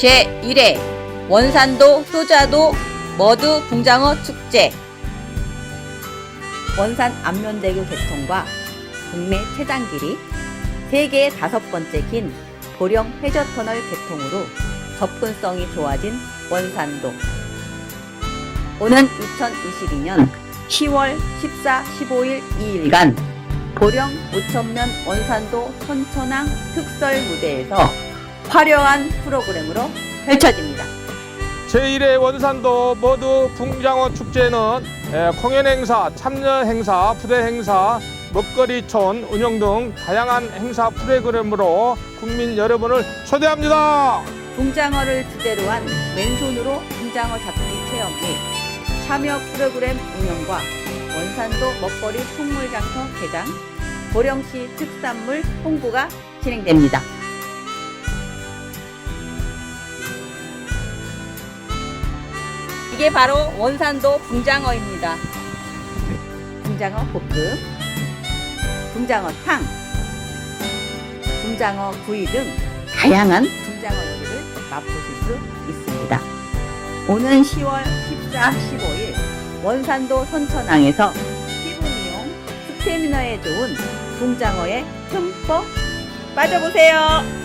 제1회 원산도 소자도 머드 붕장어 축제. 원산 안면대교 개통과 국내 최단 길이 세계 다섯 번째 긴 보령 해저터널 개통으로 접근성이 좋아진 원산도. 오는 2022년 10월 14, 15일 2일간 보령 오천면 원산도 선천항 특설 무대에서 화려한 프로그램으로 펼쳐집니다. 제1회 원산도 머드 붕장어 축제는 에, 공연 행사, 참여 행사, 부대 행사, 먹거리촌 운영 등 다양한 행사 프로그램으로 국민 여러분을 초대합니다. 붕장어를 주제로 한 맨손으로 붕장어 잡기 체험 및 참여 프로그램 운영과 원산도 먹거리 풍물장터 개장, 보령시 특산물 홍보가 진행됩니다. 이게 바로 원산도 붕장어입니다. 붕장어 볶음, 붕장어 탕, 붕장어 구이 등 다양한 붕장어 요리를 맛보실 수 있습니다. 오는 10월 14, 15일 원산도 선천항에서 피부 미용, 스태미너에 좋은 붕장어에 흠뻑 빠져보세요.